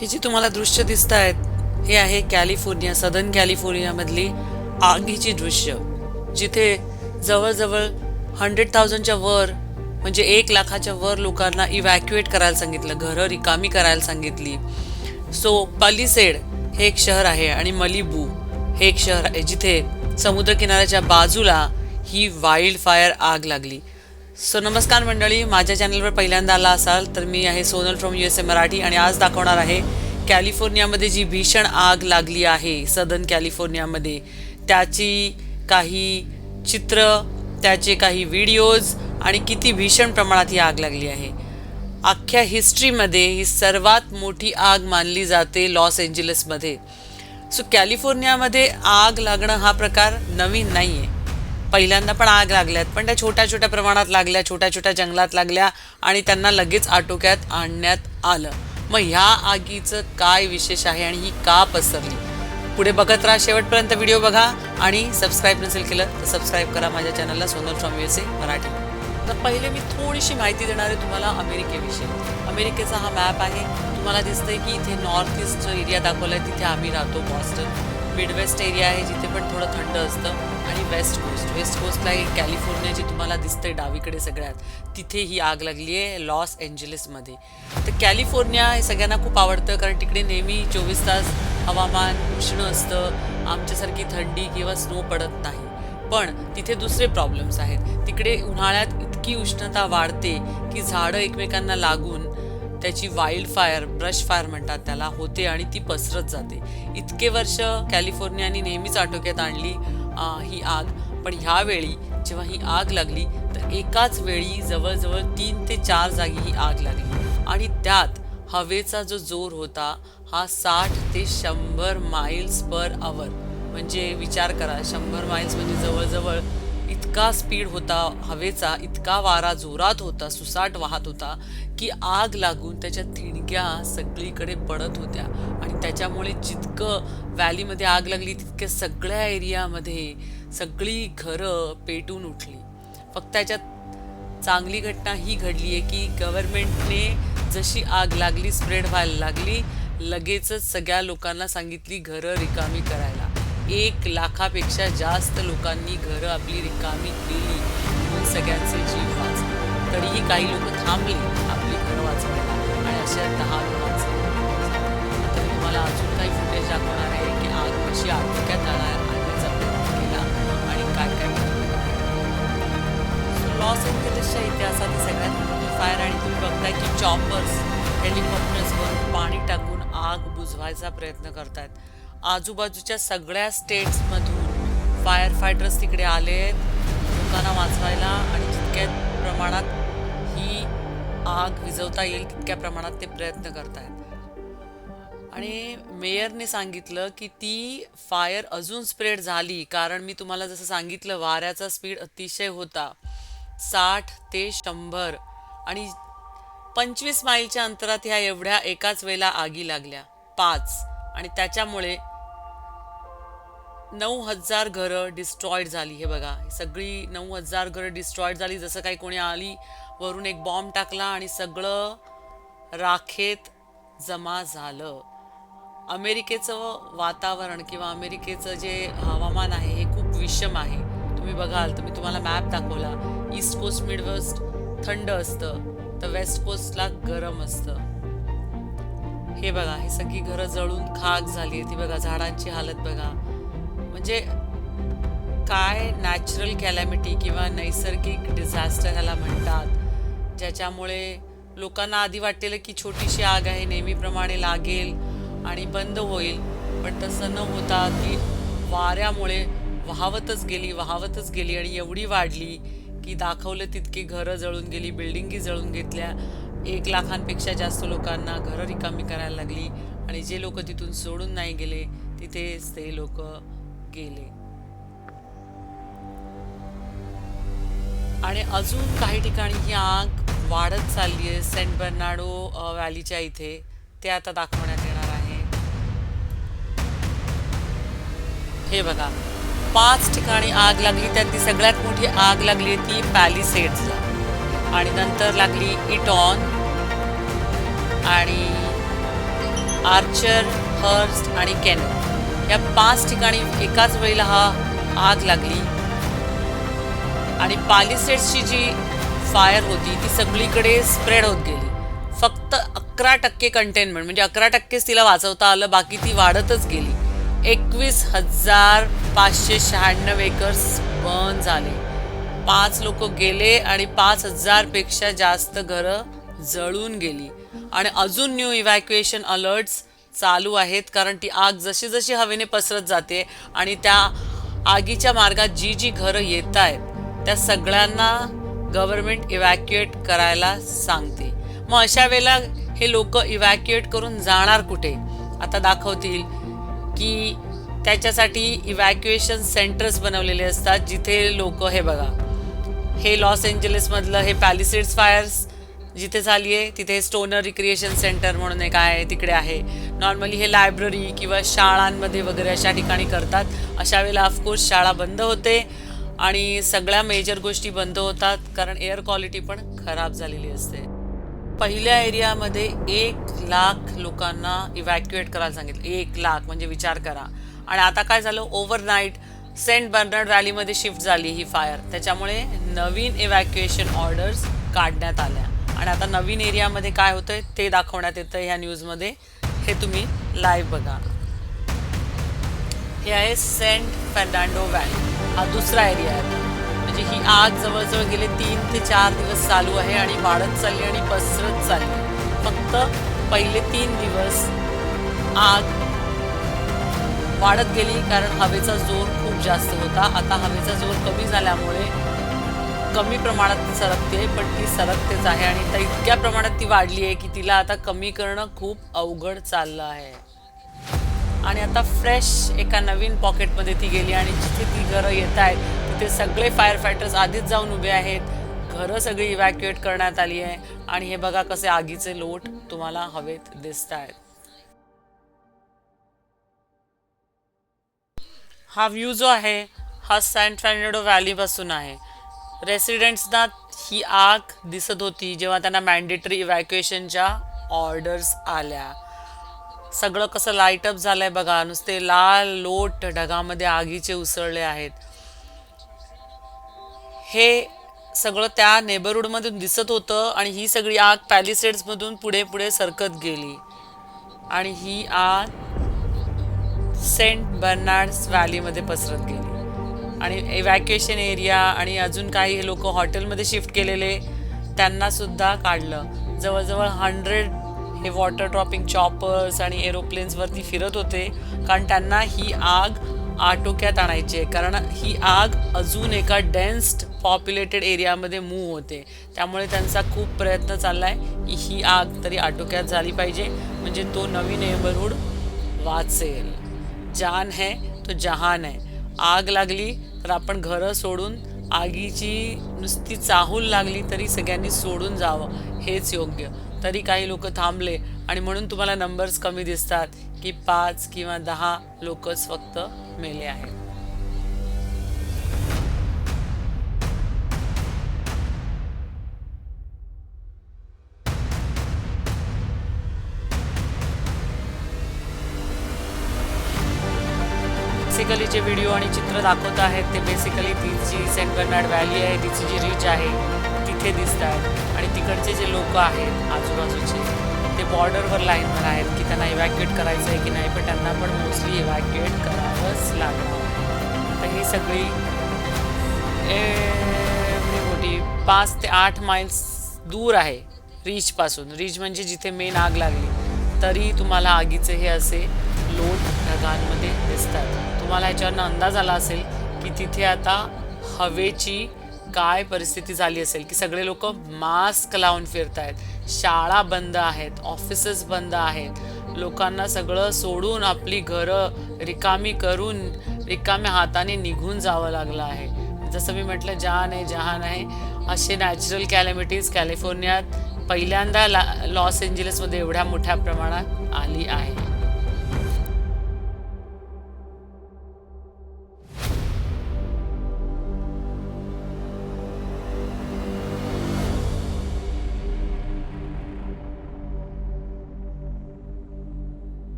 हे जे तुम्हाला दृश्य दिसत आहेत हे आहे कॅलिफोर्निया सदन कॅलिफोर्नियामधली आगीची दृश्य जिथे जवळजवळ हंड्रेड थाउजंडच्या वर म्हणजे एक लाखाच्या वर लोकांना इव्हॅक्युएट करायला सांगितलं घरं रिकामी करायला सांगितली. सो पालिसेड हे एक शहर आहे आणि मलिबू हे एक शहर आहे जिथे समुद्रकिनाऱ्याच्या बाजूला ही वाईल्ड फायर आग लागली. सो नमस्कार मंडळी. माझ्या चॅनलवर पहिल्यांदा आला असाल तर मी आहे Sonal from U S A Marathi आणि आज दाखवणार आहे कॅलिफोर्नियामध्ये जी भीषण आग लागली आहे सदन कॅलिफोर्नियामध्ये. त्याची काही चित्र त्याचे काही व्हिडिओज आणि किती भीषण प्रमाणात ही आग लागली आहे. अख्ख्या हिस्ट्रीमध्ये ही सर्वात मोठी आग मानली जाते लॉस एंजलसमध्ये. सो कॅलिफोर्नियामध्ये आग लागणं हा प्रकार नवीन नाही आहे पहिल्यांदा पण आग लागल्यात पण त्या छोट्या छोट्या प्रमाणात लागल्या छोट्या छोट्या जंगलात लागल्या आणि त्यांना लगेच आटोक्यात आणण्यात आलं. मग ह्या आगीचं काय विशेष आहे आणि ही का पसरली? पुढे बघत राहा शेवटपर्यंत व्हिडिओ बघा आणि सबस्क्राईब नसेल केलं तर सबस्क्राईब करा माझ्या चॅनलला सोनल फ्रॉम यू मराठी. तर पहिले मी थोडीशी माहिती देणार आहे तुम्हाला अमेरिकेविषयी. अमेरिकेचा हा मॅप आहे. तुम्हाला दिसतंय की इथे नॉर्थ ईस्ट जो एरिया दाखवला आहे तिथे आम्ही राहतो बॉस्टन मिडवेस्ट एरिया आहे जिथे पण थोडं थंड असतं. आणि वेस्ट कोस्ट. वेस्ट कोस्टला एक कॅलिफोर्निया जी तुम्हाला दिसते डावीकडे सगळ्यात तिथे ही आग लागली आहे लॉस एंजलिसमध्ये. तर कॅलिफोर्निया हे सगळ्यांना खूप आवडतं कारण तिकडे नेहमी चोवीस तास हवामान उष्ण असतं आमच्यासारखी थंडी किंवा स्नो पडत नाही. पण तिथे दुसरे प्रॉब्लेम्स आहेत. तिकडे उन्हाळ्यात इतकी उष्णता वाढते की झाडं एकमेकांना लागून त्याची वाईल्ड फायर ब्रश फायर म्हणतात त्याला होते आणि ती पसरत जाते. इतके वर्ष कॅलिफोर्नियाने नेहमीच आटोक्यात आणली ही आग. पण ह्यावेळी जेव्हा ही आग लागली तर एकाच वेळी जवळजवळ तीन ते चार जागी ही आग लागली. आणि त्यात हवेचा जो जोर होता हा साठ ते शंभर माइल्स पर आवर म्हणजे विचार करा शंभर माइल्स म्हणजे जवळजवळ इतका स्पीड होता हवेचा इतका वारा जोरात होता सुसाट वाहत होता की आग लागून त्याच्या थिणग्या सगळीकडे पडत होत्या. आणि त्याच्यामुळे जितकं व्हॅलीमध्ये आग लागली तितक्या सगळ्या एरियामध्ये सगळी घरं पेटून उठली. फक्त त्याच्यात चांगली घटना ही घडली आहे की गव्हर्नमेंटने जशी आग लागली स्प्रेड व्हायला लागली लगेचच सगळ्या लोकांना सांगितली घरं रिकामी करायला. एक लाखापेक्षा जास्त लोकांनी घरं आपली रिकामी केली. म्हणून सगळ्यांचे जीव वाचले. तरीही काही लोक थांबले आपली घरं वाचवायला आणि अशा दहा लोकांचं तर मी तुम्हाला अजून काही फुटेज दाखवणार आहे की आग कशी आटोक्यात आणणार आणण्याचा प्रयत्न केला आणि काय काय लॉस एंजलिसच्या इतिहासात सगळ्यात मोठी फायर आणि तुम्ही बघताय की चॉपर्स हेलिकॉप्टर्सवर पाणी टाकून आग बुझवायचा प्रयत्न करतात आजूबाजूच्या सगळ्या स्टेट्समधून फायर फायटर्स तिकडे आले आहेत लोकांना वाचवायला आणि जितक्या प्रमाणात ही आग विझवता येईल तितक्या प्रमाणात ते प्रयत्न करतायत. आणि मेयरने सांगितलं की ती फायर अजून स्प्रेड झाली कारण मी तुम्हाला जसं सांगितलं वाऱ्याचा स्पीड अतिशय होता. साठ ते शंभर आणि पंचवीस माईलच्या अंतरात ह्या एवढ्या एकाच वेळेला आगी लागल्या. पाच. आणि त्याच्यामुळे नऊ हजार घरं डिस्ट्रॉईड झाली हे बघा. सगळी नऊ हजार घरं डिस्ट्रॉईड झाली. जसं काही कोणी आली वरून एक बॉम्ब टाकला आणि सगळं राखेत जमा झालं. अमेरिकेचं वातावरण किंवा अमेरिकेचं जे हवामान आहे हे खूप विषम आहे. तुम्ही बघाल तर मी तुम्हाला मॅप दाखवला. ईस्ट कोस्ट मिड वेस्ट थंड असतं तर वेस्ट कोस्टला गरम असतं. हे बघा हे सगळी घरं जळून खाक झाली ती बघा झाडांची हालत बघा. म्हणजे काय नॅचरल कॅलॅमिटी किंवा नैसर्गिक डिझास्टर ह्याला म्हणतात ज्याच्यामुळे लोकांना आधी वाटलेलं की छोटीशी आग आहे नेहमीप्रमाणे लागेल आणि बंद होईल पण तसं न होता ती वाऱ्यामुळे वाहवतच गेली वाहवतच गेली आणि एवढी वाढली की दाखवलं तितकी घरं जळून गेली बिल्डिंगी जळून घेतल्या. एक लाखांपेक्षा जास्त लोकांना घरं रिकामी करायला लागली आणि जे लोक तिथून सोडून नाही गेले तिथेच ते लोक गेले. आणि अजून काही ठिकाणी ही आग वाढत चालली आहे. सेंट बर्नाडो व्हॅलीच्या इथे. ते आता दाखवण्यात येणार आहे. हे बघा. पाच ठिकाणी आग लागली. त्यातली सगळ्यात मोठी आग लागली ती पॅलिसेड्सला आणि नंतर लागली इटॉन. आणि आर्चर हर्स्ट आणि केन या पाच ठिकाणी एकाच वेळेला हा आग लागली. आणि पालिसेट्सची जी फायर होती ती सगळीकडे स्प्रेड होत गेली. फक्त अकरा टक्के कंटेनमेंट म्हणजे अकरा टक्केच तिला वाचवता आलं बाकी ती वाढतच गेली. एकवीस हजार पाचशे शहाण्णव एकर्स बर्न झाले. पाच लोक गेले आणि पाच हजारपेक्षा जास्त घरं जळून गेली. आणि अजून न्यू इव्हॅक्युएशन अलर्ट्स चालू आहेत कारण ती आग जशी जशी हवेने पसरत जाते आणि त्या आगीच्या मार्गात जी जी घरं येत आहेत त्या सगळ्यांना गव्हर्नमेंट इव्हॅक्युएट करायला सांगते. मग अशा वेळेला हे लोक इव्हॅक्युएट करून जाणार कुठे? आता दाखवतील की त्याच्यासाठी इव्हॅक्युएशन सेंटर्स बनवलेले असतात जिथे लोक हे बघा हे लॉस एंजलिसमधलं हे पॅलिसेड्स फायर्स जिथे झाली आहे तिथे स्टोनर रिक्रिएशन सेंटर म्हणून एक आहे तिकडे आहे. नॉर्मली हे लायब्ररी किंवा शाळांमध्ये वगैरे अशा ठिकाणी करतात. अशा वेळेला ऑफकोर्स शाळा बंद होते आणि सगळ्या मेजर गोष्टी बंद होतात कारण एअर क्वालिटी पण खराब झालेली असते. पहिल्या एरियामध्ये एक लाख लोकांना इव्हॅक्युएट करायला सांगितलं. एक लाख म्हणजे विचार करा. आणि आता काय झालं? ओव्हरनाईट सेंट बर्नर्ड व्हॅलीमध्ये शिफ्ट झाली ही फायर त्याच्यामुळे नवीन इव्हॅक्युएशन ऑर्डर्स काढण्यात आल्या. आणि आता नवीन एरियामध्ये काय होतंय ते दाखवण्यात येतं ह्या न्यूजमध्ये हे तुम्ही लाईव्ह बघा. हे आहे सेंट फर्नांडो व्हॅली हा दुसरा एरिया आहे. म्हणजे ही आग जवळजवळ गेले तीन ते चार दिवस चालू आहे आणि वाढत चालली आणि पसरत चालली. फक्त पहिले तीन दिवस आग वाढत गेली कारण हवेचा जोर खूप जास्त होता. आता हवेचा जोर कमी झाल्यामुळे कमी प्रमाणात सरकते पण ती सरकतेच आहे आणि त्या इतक्या प्रमाणात ती वाढली आहे की तिला आता कमी करणं खूप अवघड चाललं आहे. आणि आता फ्रेश एका नवीन पॉकेटमध्ये ती गेली आणि जिथे ती घरं येत आहेत तिथे सगळे फायर फायटर्स आधीच जाऊन उभे आहेत. घरं सगळी इव्हॅक्युएट करण्यात आली आहे. आणि हे बघा कसे आगीचे लोट तुम्हाला हवेत दिसत आहेत हा व्ह्यू जो आहे हा सॅन फ्रॅन्डो व्हॅलीपासून आहे. रेसिडेंट्सना ही आग दिसत होती जेव्हा त्यांना मॅन्डेटरी इव्हॅक्युएशनच्या ऑर्डर्स आल्या. सगळं कसं लाईटअप झालंय बघा. नुसते लाल लोट ढगामध्ये आगीचे उसळले आहेत. हे सगळं त्या नेबरहूडमधून दिसत होतं आणि ही सगळी आग पॅलिसेड्समधून पुढे पुढे सरकत गेली. आणि ही आग सेंट बर्नार्ड्स व्हॅलीमध्ये पसरत गेली. आणि इव्हॅक्युएशन एरिया आणि अजून काही हे लोक हॉटेलमध्ये शिफ्ट केलेले त्यांना सुद्धा काढलं. जवळजवळ हंड्रेड हे वॉटर ड्रॉपिंग चॉपर्स आणि एरोप्लेन्सवरती फिरत होते कारण त्यांना ही आग आटोक्यात आणायची आहे. कारण ही आग अजून एका डेन्स्ड पॉप्युलेटेड एरियामध्ये मूव्ह होते. त्यामुळे त्यांचा खूप प्रयत्न चालला आहे की ही आग तरी आटोक्यात झाली पाहिजे. म्हणजे तो नवीन नेबरहूड वाचेल. जान है तो जहान है. आग लागली तर आपण घरं सोडून आगीची नुसती चाहूल लागली तरी सगळ्यांनी सोडून जावं हेच योग्य. तरी काही लोक थांबले आणि म्हणून तुम्हाला नंबर्स कमी दिसतात की पाच किंवा दहा लोकच फक्त मेले आहेत. बेसिकली जे व्हिडिओ आणि चित्र दाखवत आहेत ते बेसिकली तिची सेंट बर्नार्ड व्हॅली आहे तिची जी रीच आहे तिथे दिसत आहेत आणि तिकडचे जे लोक आहेत आजूबाजूचे ते बॉर्डरवर लाईनवर आहेत की त्यांना इव्हॅक्युएट करायचं आहे की नाही पण त्यांना पण मोस्टली इव्हॅक्युएट करावंच लागणार आता तर ही सगळी एवढी मोठी पाच ते आठ माइल्स दूर आहे रीचपासून रीच म्हणजे जिथे मेन आग लागली तरी तुम्हाला आगीचे हे असे लोट ढगांमध्ये दिसतात. तुम्हाला ह्याच्यावरनं अंदाज आला असेल की तिथे आता हवेची काय परिस्थिती झाली असेल की सगळे लोक मास्क लावून फिरत आहेत शाळा बंद आहेत ऑफिसेस बंद आहेत लोकांना सगळं सोडून आपली घरं रिकामी करून रिकाम्या हाताने निघून जावं लागलं आहे. जसं मी म्हटलं जहान आहे जहान आहे असे नॅचरल कॅलेमिटीज कॅलिफोर्नियात पहिल्यांदा ला लॉस एंजलिसमध्ये एवढ्या मोठ्या प्रमाणात आली आहे.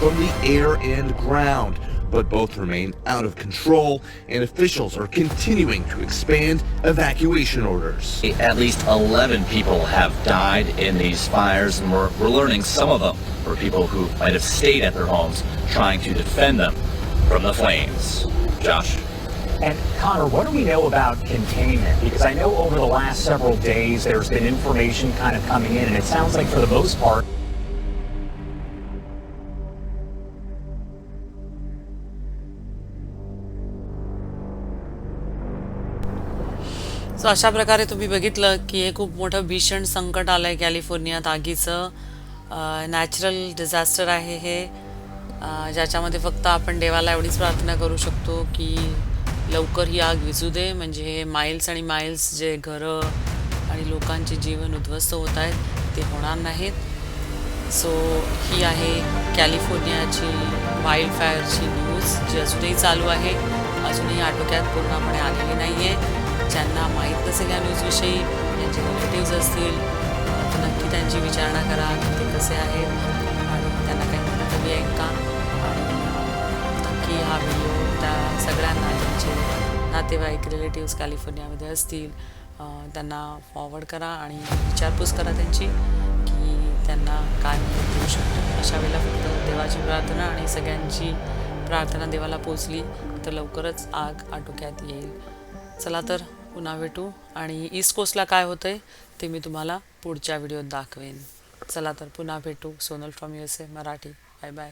From the air and ground. But both remain out of control, and officials are continuing to expand evacuation orders. At least 11 people have died in these fires, and we're, we're learning some of them were people who might have stayed at their homes trying to defend them from the flames. Josh? And Connor, what do we know about containment? Because I know over the last several days there's been information kind of coming in, and it sounds like for the most part, so अशा प्रकारे तुम्ही बघितलं की हे खूप मोठं भीषण संकट आलं आहे कॅलिफोर्नियात आगीचं नॅचरल डिझास्टर आहे हे. ज्याच्यामध्ये फक्त आपण देवाला एवढीच प्रार्थना करू शकतो की लवकर ही आग विजू दे. म्हणजे हे माइल्स आणि माइल्स जे घरं आणि लोकांचे जीवन उद्ध्वस्त होत आहेत ते होणार नाहीत. सो ही आहे कॅलिफोर्नियाची वाईल्ड फायरची न्यूज जी अजूनही चालू आहे. अजूनही आटोक्यात पूर्णपणे आलेली नाही आहे ज्यांना माहीत नसेल या न्यूजविषयी ज्यांचे रिलेटिव्ज असतील तर नक्की त्यांची विचारणा करा की ते कसे आहेत आणि त्यांना काही मदत हवी आहे का? आणि नक्की हा व्हिडिओ त्या सगळ्यांना त्यांचे नातेवाईक रिलेटिव्ज कॅलिफोर्नियामध्ये असतील त्यांना फॉरवर्ड करा आणि विचारपूस करा त्यांची की त्यांना काय मदत देऊ शकतो. अशा वेळेला फक्त देवाची प्रार्थना आणि सगळ्यांची प्रार्थना देवाला पोचली तर लवकरच आग आटोक्यात येईल. चला तर पुन्हा भेटू. आणि ईस्ट कोस्टला काय होतं आहे ते मी तुम्हाला पुढच्या व्हिडिओत दाखवेन. चला तर पुन्हा भेटू. Sonal from U S A Marathi. Bye bye